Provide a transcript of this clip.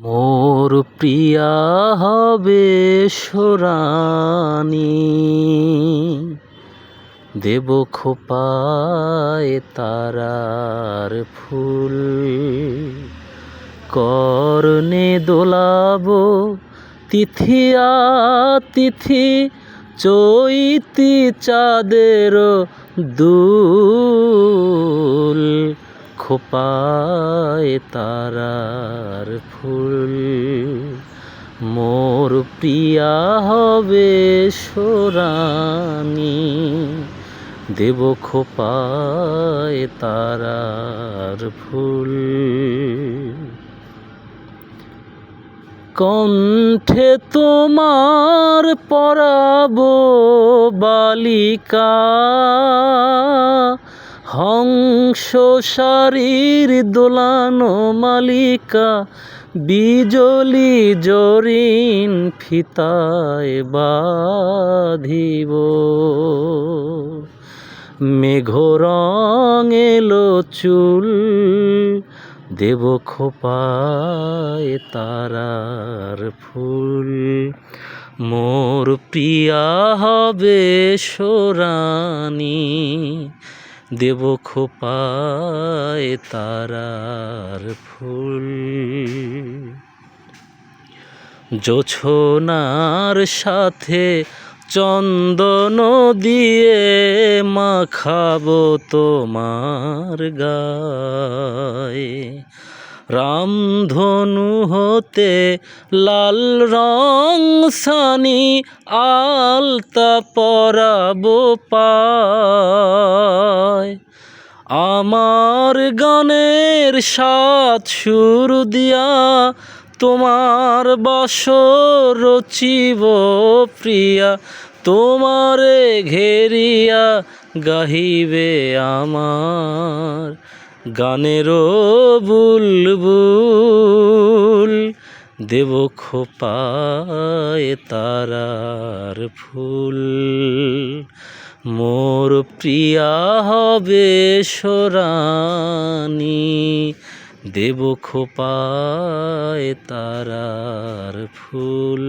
মোর প্রিয়া হবে সোরানি। দেব খোপায় তারার ফুল করনে দোলাবো তিথিয়া তিথি, চৈতি চাঁদের দুল খোপায় তারার ফুল। মোর প্রিয়া হবে সোরানি, দেব খোপায় তারার ফুল। কণ্ঠে তোমার পরাব বালিকা হংস শারীর দোলানো মালিকা, বিজলি জরিন ফিতায় বাঁধিব। মেঘরং এলো চুল, দেব খোপায় তারার ফুল। মোর প্রিয়া হবে সোরানি দেব খোপায় তারার ফুল। জোছনার সাথে চন্দন দিয়ে মাখাবো তোমার গায়ে রামধনু হতে লাল রং সানি আলতা পরাবো পায়। আমার গানের সাত সুর দিয়া তোমার বসর রচিব প্রিয়া, তোমারে ঘেরিয়া গাহিবে আমার। গানেরও বুলবুল দেব খোপায় তারার ফুল। মোর প্রিয়া হবে সোরানি দেব খোপায় তারার ফুল।